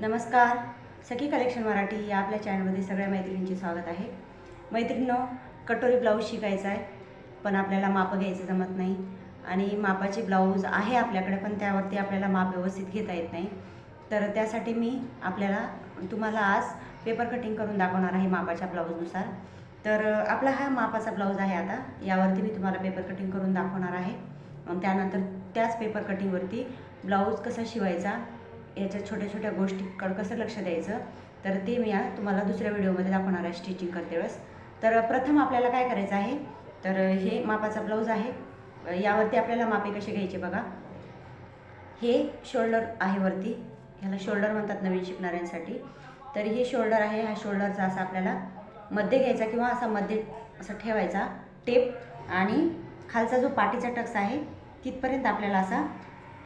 नमस्कार. सखी कलेक्शन मराठी या आपल्या चॅनलमध्ये सगळ्या मैत्रिणींचे स्वागत आहे. मैत्रिणींनो कटोरी ब्लाऊज शिकायचा आहे पण आपल्याला मापं घ्यायचं जमत नाही. आणि मापाचे ब्लाऊज आहे आपल्याकडे पण त्यावरती आपल्याला माप व्यवस्थित घेता येत नाही. तर त्यासाठी मी आपल्याला तुम्हाला आज पेपर कटिंग करून दाखवणार आहे मापाच्या ब्लाऊजनुसार. तर आपला हा मापाचा ब्लाऊज आहे आता. यावरती मी तुम्हाला पेपर कटिंग करून दाखवणार आहे. त्यानंतर त्याच पेपर कटिंगवरती ब्लाऊज कसा शिवायचा याच्या छोट्या छोट्या गोष्टीकडं कसं लक्ष द्यायचं तर ते मी या तुम्हाला दुसऱ्या व्हिडिओमध्ये दाखवणार आहे स्टिचिंग करते वेळेस. तर प्रथम आपल्याला काय करायचं आहे तर हे मापाचा ब्लाऊज आहे. यावरती आपल्याला मापे कसे घ्यायचे बघा. हे शोल्डर आहे वरती ह्याला शोल्डर म्हणतात नवीन शिकणाऱ्यांसाठी. तर हे शोल्डर आहे ह्या शोल्डरचा असा आपल्याला मध्ये घ्यायचा किंवा असा मध्ये असा ठेवायचा टेप आणि खालचा जो पाठीचा टक्स आहे तिथपर्यंत आपल्याला असा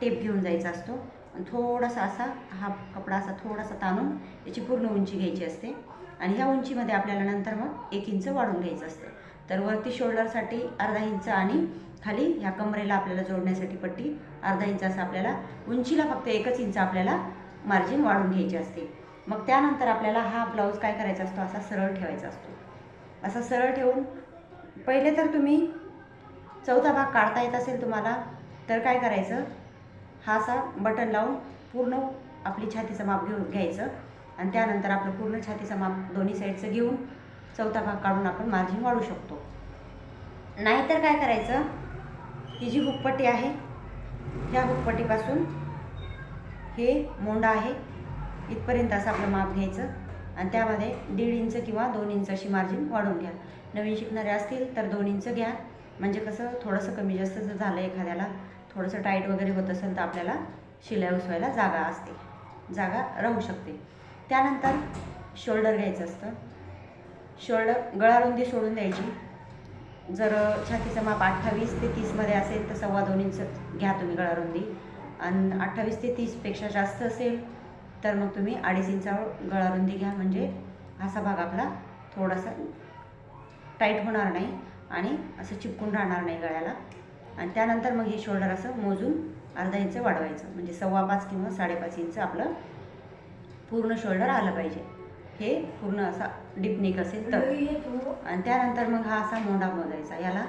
टेप घेऊन जायचा असतो. आणि थोडासा असा हा कपडा असा थोडासा ताणून याची पूर्ण उंची घ्यायची असते. आणि ह्या उंचीमध्ये आपल्याला नंतर मग एक इंच वाढून घ्यायचं असतं. तर वरती शोल्डरसाठी अर्धा इंच आणि खाली ह्या कमरेला आपल्याला जोडण्यासाठी पट्टी अर्धा इंच असं आपल्याला उंचीला फक्त एकच इंच आपल्याला मार्जिन वाढून घ्यायची असते. मग त्यानंतर आपल्याला हा ब्लाऊज काय करायचा असतो? असा सरळ ठेवायचा असतो. असा सरळ ठेवून पहिले तर तुम्ही चौथा भाग काढता येत असेल तुम्हाला तर काय करायचं? हा असा बटन लावून पूर्ण आपली छातीचं माप घेऊन घ्यायचं. आणि त्यानंतर आपलं पूर्ण छातीचं माप दोन्ही साईडचं घेऊन चौथा भाग काढून आपण मार्जिन वाढू शकतो. नाहीतर काय करायचं? ही जी हुकपट्टी आहे ह्या हुकपट्टीपासून हे मोंडा आहे. इथपर्यंत असं आपलं माप घ्यायचं. आणि त्यामध्ये दीड इंच किंवा दोन इंच अशी मार्जिन वाढवून घ्या. नवीन शिकणारे असतील तर दोन इंच घ्या. म्हणजे कसं? थोडंसं कमी जास्त जर झालं एखाद्याला थोडंसं टाईट वगैरे होत असेल तर आपल्याला शिलाई उसवायला जागा असते. जागा राहू शकते. त्यानंतर शोल्डर घ्यायचं असतं. शोल्डर गळारुंदी सोडून द्यायची. जर छातीचं माप अठ्ठावीस ते तीसमध्ये असेल तर सव्वा दोन इंच घ्या तुम्ही गळारुंदी. आणि अठ्ठावीस ते तीसपेक्षा जास्त असेल तर मग तुम्ही अडीच इंचावर गळारुंदी घ्या. म्हणजे असा भाग आपला थोडासा टाईट होणार नाही आणि असं चिपकून राहणार नाही गळ्याला. आणि त्यानंतर मग हे शोल्डर असं मोजून अर्धा इंच वाढवायचं. म्हणजे सव्वा पाच किंवा साडेपाच इंच आपलं पूर्ण शोल्डर आलं पाहिजे. हे पूर्ण असा डिपनिक असेल तर. आणि त्यानंतर मग हा असा मोंढा मोजायचा. याला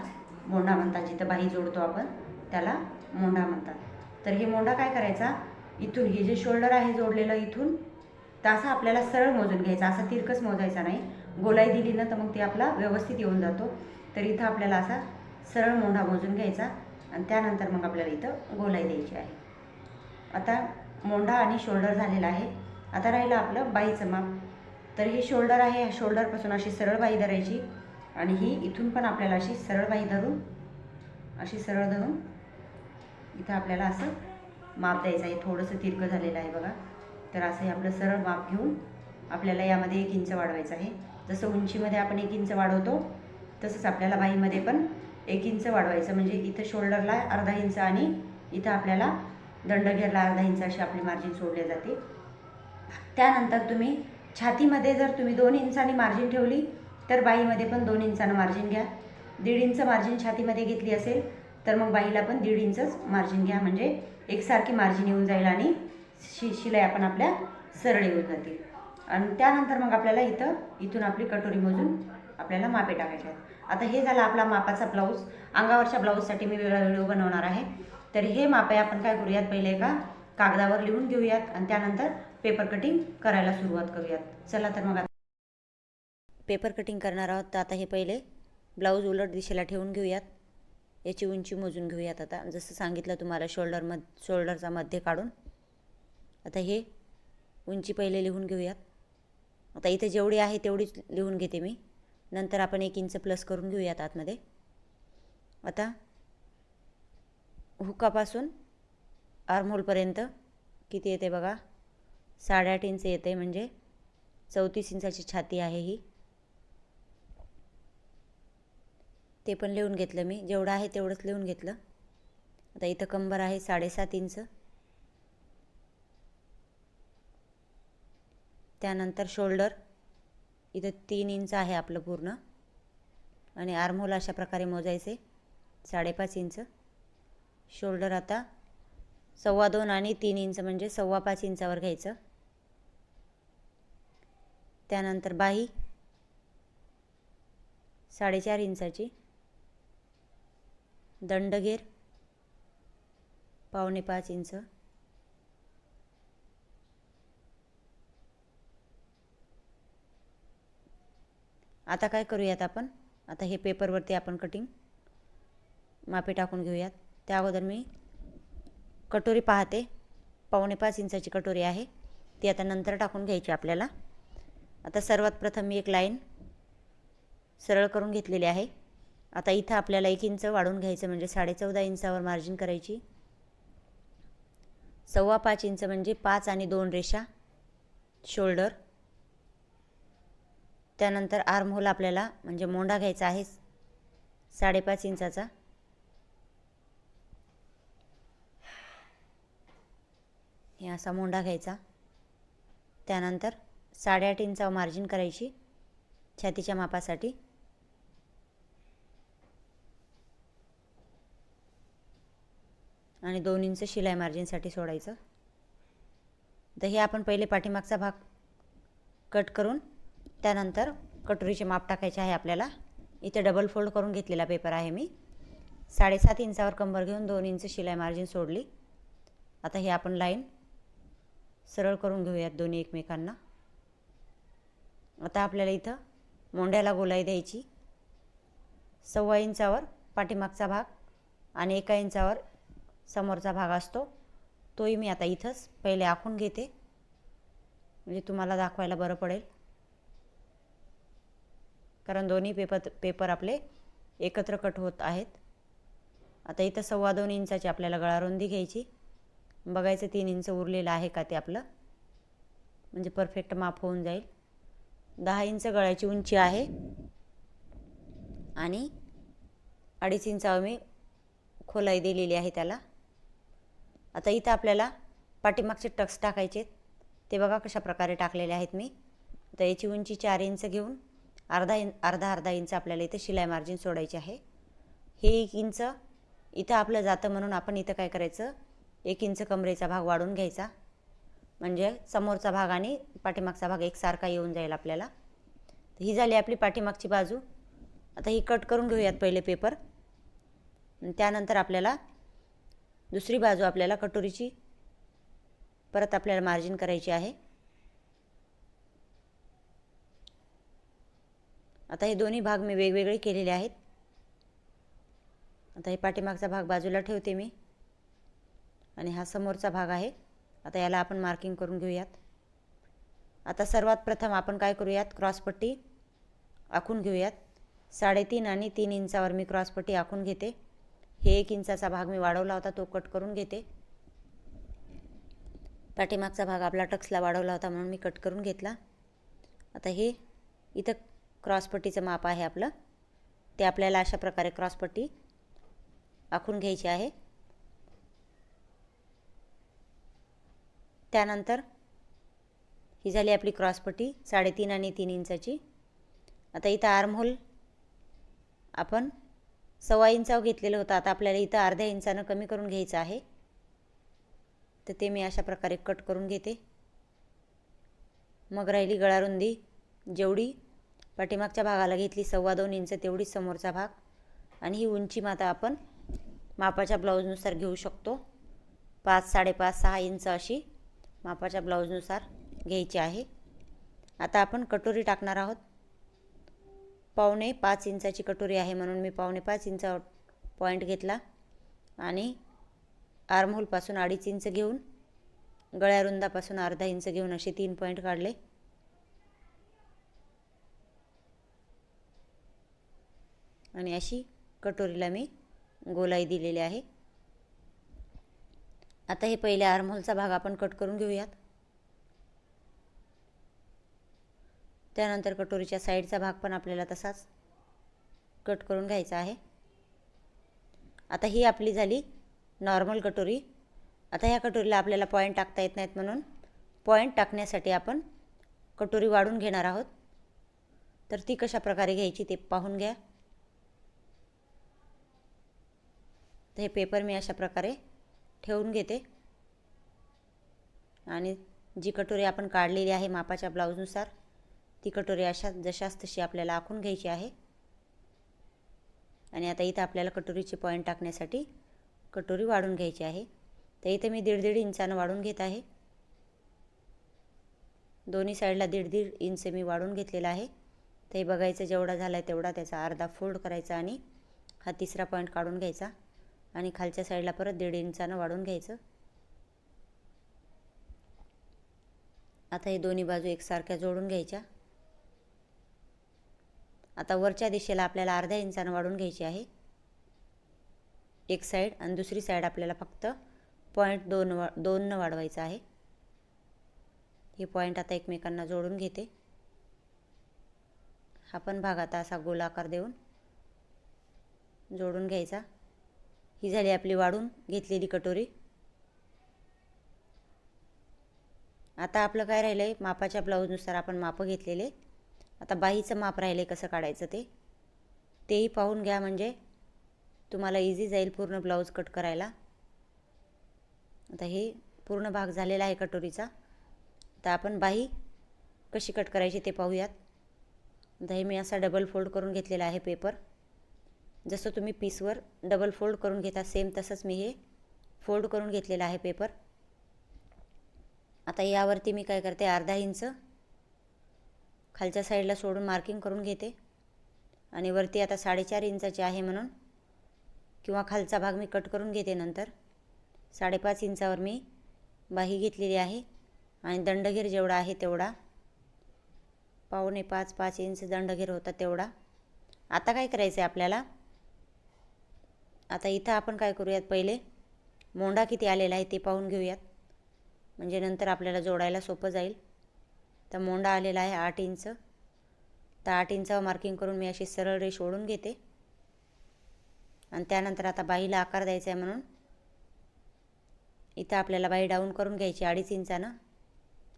मोंढा म्हणतात. जिथं बाही जोडतो आपण त्याला मोंढा म्हणतात. तर हे मोंढा काय करायचा? इथून हे जे शोल्डर आहे जोडलेलं इथून तर असं आपल्याला सरळ मोजून घ्यायचा. असा तिरकस मोजायचा नाही. गोलाई दिली ना तर मग ते आपला व्यवस्थित येऊन जातो. तर इथं आपल्याला असा सरळ मोंढा मोजून घ्यायचा आणि त्यानंतर मग आपल्याला इथं गोलाई द्यायची आहे. आता मोंढा आणि शोल्डर झालेला आहे. आता राहिलं आपलं बाईचं माप. तर हे शोल्डर आहे ह्या शोल्डरपासून अशी सरळ बाई धरायची आणि ही इथून पण आपल्याला अशी सरळ बाई धरून अशी सरळ धरून इथं आपल्याला असं माप द्यायचं आहे. थोडंसं तिरकं झालेलं आहे बघा. तर असं हे आपलं सरळ माप घेऊन आपल्याला यामध्ये एक इंच वाढवायचं आहे. जसं उंचीमध्ये आपण एक इंच वाढवतो तसंच आपल्याला बाईमध्ये पण एक इंच वाढवायचं. म्हणजे इथं शोल्डरला अर्धा इंच आणि इथं आपल्याला दंडघेरला अर्धा इंच अशी आपली मार्जिन सोडली जाते. त्यानंतर तुम्ही छातीमध्ये जर तुम्ही दोन इंचांनी मार्जिन ठेवली तर बाईमध्ये पण दोन इंचानं मार्जिन घ्या. दीड इंच मार्जिन छातीमध्ये घेतली असेल तर मग बाईला पण दीड इंचच मार्जिन घ्या. म्हणजे एकसारखी मार्जिन येऊन जाईल आणि शि शिलाई आपण आपल्या सरळ येऊन जातील. आणि त्यानंतर मग आपल्याला इथं इथून आपली कटोरी मोजून आपल्याला मापे टाकायचे आहेत. आता हे झालं आपला मापाचा ब्लाऊज. अंगावरच्या ब्लाऊजसाठी मी वेगळा व्हिडिओ बनवणार आहे. तर हे मापे आपण काय करूयात? पहिले एका कागदावर लिहून घेऊयात आणि त्यानंतर पेपर कटिंग करायला सुरुवात करूयात. चला तर मग पेपर कटिंग करणार आहोत. तर आता हे पहिले ब्लाऊज उलट दिशेला ठेवून घेऊयात. याची उंची मोजून घेऊयात आता. जसं सांगितलं तुम्हाला शोल्डर मध शोल्डरचा मध्ये काढून. आता हे उंची पहिले लिहून घेऊयात. आता इथे जेवढी आहे तेवढीच लिहून घेते मी. नंतर आपण एक इंच प्लस करून घेऊयात आतमध्ये. आता हुकापासून आर्मोलपर्यंत किती येते बघा? साडेआठ इंच येते म्हणजे चौतीस इंचाची छाती आहे ही. ते पण लिहून घेतलं मी. जेवढं आहे तेवढंच लिहून घेतलं. आता इथं कंबर आहे साडेसात इंच. त्यानंतर शोल्डर इथं तीन इंच आहे आपलं पूर्ण. आणि आर्महोल अशा प्रकारे मोजायचे. साडेपाच इंच. शोल्डर आता सव्वा दोन आणि तीन इंच म्हणजे सव्वा पाच इंचावर घ्यायचं. त्यानंतर बाही साडेचार इंचाची. दंडगेर पावणे पाच इंच. आता काय करूयात आपण? आता हे पेपरवरती आपण कटिंग मापे टाकून घेऊयात. त्या अगोदर मी कटोरी पाहते. पावणे पाच इंचाची कटोरी आहे. ती आता नंतर टाकून घ्यायची आपल्याला. आता सर्वात प्रथम मी एक लाईन सरळ करून घेतलेली आहे. आता इथं आपल्याला एक इंच वाढवून घ्यायचं म्हणजे साडेचौदा इंचावर मार्जिन करायची. सव्वा पाच इंच म्हणजे पाच आणि दोन रेषा शोल्डर त्यानंतर आर्महोल आपल्याला म्हणजे मोंडा घ्यायचा आहे. साडेपाच इंचाचा. हे असा मोंडा घ्यायचा. त्यानंतर साडेआठ इंचा मार्जिन करायची छातीच्या मापासाठी. आणि दोन इंच शिलाई मार्जिनसाठी सोडायचं. तर हे आपण पहिले पाठीमागचा भाग कट करून त्यानंतर कटोरीचे माप टाकायचे आहे आपल्याला. इथे डबल फोल्ड करून घेतलेला पेपर आहे मी. साडेसात इंचावर कंबर घेऊन दोन इंच शिलाई मार्जिन सोडली. आता हे आपण लाईन सरळ करून घेऊयात दोन्ही एकमेकांना. आता आपल्याला इथं मोंड्याला गोलाई द्यायची. सव्वा इंचावर पाठीमागचा भाग आणि एका इंचावर समोरचा भाग असतो. तोही मी आता इथंच पहिले आखून घेते. म्हणजे तुम्हाला दाखवायला बरं पडेल. कारण दोन्ही पेपर पेपर आपले एकत्र कट होत आहेत. आता इथं सव्वा दोन इंचाची आपल्याला गळारुंदी घ्यायची. बघायचं तीन इंच उरलेलं आहे का ते आपलं. म्हणजे परफेक्ट माप होऊन जाईल. दहा इंच गळ्याची उंची आहे. आणि अडीच इंचावर मी खोलाई दिलेली आहे त्याला. आता इथं आपल्याला पाठीमागचे टक्स टाकायचे ते बघा कशा प्रकारे टाकलेले आहेत मी. तर याची उंची चार इंच घेऊन अर्धा इन अर्धा अर्धा इंच आपल्याला इथं शिलाई मार्जिन सोडायची आहे. हे एक इंच इथं आपलं जातं म्हणून आपण इथं काय करायचं? एक इंच कमरेचा भाग वाढून घ्यायचा. म्हणजे समोरचा भाग आणि पाठीमागचा भाग एकसारखा येऊन जाईल आपल्याला. तर ही झाली आपली पाठीमागची बाजू. आता ही कट करून घेऊयात पहिले पेपर. त्यानंतर आपल्याला दुसरी बाजू आपल्याला कटोरीची परत आपल्याला मार्जिन करायची आहे. आता हे दोन्ही भाग मी वेगवेगळे केलेले आहेत. आता हे पाठीमागचा भाग बाजूला ठेवते मी. आणि हा समोरचा भाग आहे. आता याला आपण मार्किंग करून घेऊयात. आता सर्वात प्रथम आपण काय करूयात? क्रॉसपट्टी आखून घेऊयात. साडेतीन आणि तीन इंचावर मी क्रॉसपट्टी आखून घेते. हे एक इंचाचा भाग मी वाढवला होता तो कट करून घेते. पाठीमागचा भाग आपला टक्सला वाढवला होता म्हणून मी कट करून घेतला. आता हे इथं क्रॉसपट्टीचं माप आहे आपलं. ते आपल्याला अशा प्रकारे क्रॉसपट्टी आखून घ्यायची आहे. त्यानंतर ही झाली आपली क्रॉसपट्टी साडेतीन आणि तीन इंचाची. आता इथं आर्महोल आपण सव्वा इंचाव घेतलेलं होतं. आता आपल्याला इथं अर्ध्या इंचानं कमी करून घ्यायचं आहे. तर ते मी अशा प्रकारे कट करून घेते. मग राहिली गळारुंदी जेवढी पाठीमागच्या भागाला घेतली सव्वा दोन इंच तेवढीच समोरचा भाग. आणि ही उंची माता आपण मापाच्या ब्लाऊजनुसार घेऊ शकतो. पाच साडेपाच सहा इंच अशी मापाच्या ब्लाऊजनुसार घ्यायची आहे. आता आपण कटोरी टाकणार आहोत. पावणे पाच इंचाची कटोरी आहे म्हणून मी पावणे पाच इंचा पॉईंट घेतला. आणि आर्महोलपासून अडीच इंच घेऊन गळ्यारुंदापासून अर्धा इंच घेऊन असे तीन पॉईंट काढले. आणि अशी कटोरीला मी गोलाई दिलेली आहे. आता हे पहिले आर्महोलचा भाग आपण कट करून घेऊयात. त्यानंतर कटोरीच्या साईडचा भाग पण आपल्याला तसाच कट करून घ्यायचा आहे. आता ही आपली झाली नॉर्मल कटोरी. आता ह्या कटोरीला आपल्याला पॉईंट टाकता येत नाहीत म्हणून पॉईंट टाकण्यासाठी आपण कटोरी वाढून घेणार आहोत. तर ती कशा प्रकारे घ्यायची ते पाहून घ्या. तर हे पेपर मी अशा प्रकारे ठेवून घेते. आणि जी कटोरी आपण काढलेली आहे मापाच्या ब्लाऊजनुसार ती कटोरी अशा जशाच तशी आपल्याला आखून घ्यायची आहे. आणि आता इथं आपल्याला कटोरीचे पॉईंट टाकण्यासाठी कटोरी वाढून घ्यायची आहे. तर इथं मी दीड दीड इंचानं वाढून घेत आहे. दोन्ही साईडला दीड दीड इंच मी वाढून घेतलेला आहे. ते बघायचं जेवढा झाला आहे तेवढा त्याचा अर्धा फोल्ड करायचा आणि हा तिसरा पॉईंट काढून घ्यायचा. आणि खालच्या साईडला परत दीड इंचानं वाढून घ्यायचं. आता हे दोन्ही बाजू एकसारख्या जोडून घ्यायच्या. आता वरच्या दिशेला आपल्याला अर्ध्या इंचानं वाढून घ्यायची आहे. एक साईड आणि दुसरी साईड आपल्याला फक्त पॉईंट दोन वा दोननं वाढवायचं आहे. हे पॉईंट आता एकमेकांना जोडून घेते. हा पण भाग आता असा गोलाकार देऊन जोडून घ्यायचा. ही झाली आपली वाढून घेतलेली कटोरी. आता आपलं काय राहिलं आहे मापाच्या ब्लाऊजनुसार आपण मापं घेतलेले. आता बाहीचं माप राहिलं आहे कसं काढायचं ते? तेही पाहून घ्या म्हणजे तुम्हाला इझी जाईल पूर्ण ब्लाऊज कट करायला. आता हे पूर्ण भाग झालेला आहे कटोरीचा. तर आपण बाही कशी कट करायची ते पाहूयात. आता हे मी असा डबल फोल्ड करून घेतलेला आहे पेपर जसं तुम्ही पीसवर डबल फोल्ड करून घेता सेम तसंच मी हे फोल्ड करून घेतलेलं आहे पेपर आता यावरती मी काय करते अर्धा इंच खालच्या साईडला सोडून मार्किंग करून घेते. आणि वरती आता साडेचार इंचाची आहे म्हणून किंवा खालचा भाग मी कट करून घेते नंतर साडेपाच इंचावर मी बाही घेतलेली आहे. आणि दंडघेर जेवढा आहे तेवढा पावणे पाच पाच इंच दंडघेर होता तेवढा. आता काय करायचं आहे आपल्याला? आता इथं आपण काय करूयात पहिले? मोंडा किती आलेला आहे ते पाहून घेऊयात. म्हणजे नंतर आपल्याला जोडायला सोपं जाईल. तर मोंडा आलेला आहे आठ इंच. तर आठ इंचावर मार्किंग करून मी अशी सरळ रेष ओढून घेते. आणि त्यानंतर आता बाईला आकार द्यायचा आहे म्हणून. इथं आपल्याला बाई डाऊन करून घ्यायची अडीच इंचानं.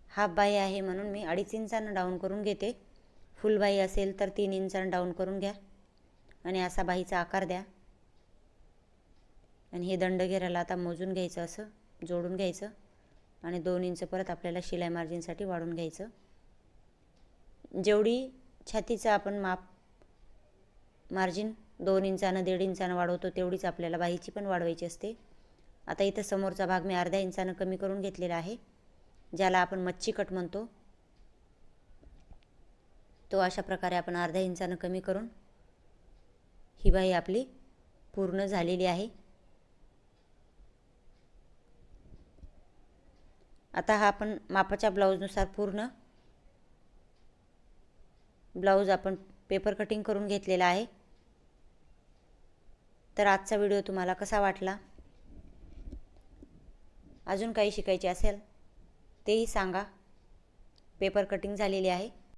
हाफ बाई आहे म्हणून मी अडीच इंचानं डाऊन करून घेते. फुल बाई असेल तर तीन इंचानं डाऊन करून घ्या. आणि असा बाईचा आकार द्या. आणि हे दंडघेराला आता मोजून घ्यायचं असं जोडून घ्यायचं आणि दोन इंच परत आपल्याला शिलाई मार्जिनसाठी वाढून घ्यायचं. जेवढी छातीचं आपण माप मार्जिन दोन इंचानं दीड इंचानं वाढवतो तेवढीच आपल्याला बाहीची पण वाढवायची असते. आता इथं समोरचा भाग मी अर्ध्या इंचानं कमी करून घेतलेला आहे ज्याला आपण मच्छी कट म्हणतो. तो अशा प्रकारे आपण अर्ध्या इंचानं कमी करून ही बाही आपली पूर्ण झालेली आहे. आता हा आपण मापाच्या ब्लाऊजनुसार पूर्ण ब्लाऊज आपण पेपर कटिंग करून घेतलेला आहे. तर आजचा व्हिडिओ तुम्हाला कसा वाटला? अजून काही शिकायचे असेल तेही सांगा. पेपर कटिंग झालेली आहे.